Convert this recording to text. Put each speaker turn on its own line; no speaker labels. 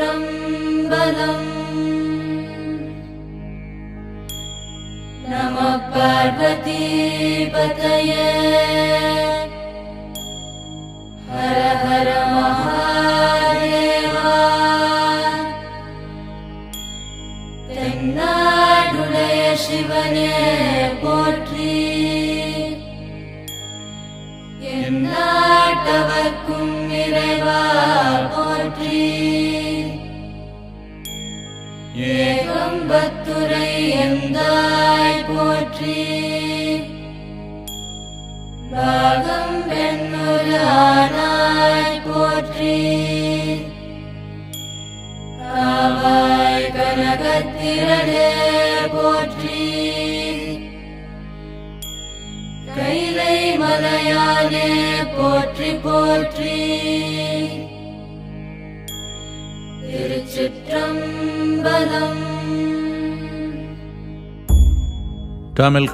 திருச்சிற்றம்பலம் நம பார்வதி பதயே ஹர ஹர மகாதேவா தென்னாடுடைய சிவனே போற்றி எந்நாட்டவர்க்கும் இறைவா ஏகம்பத்துரை எந்தாய் போற்றி? பாகம் பெண்ணுரு ஆனாய் போற்றி? காவாய் கனகத்திரடே போற்றி? கைலை மலையானே போற்றி போற்றி? திருச்சிற்றம்
தமிழ்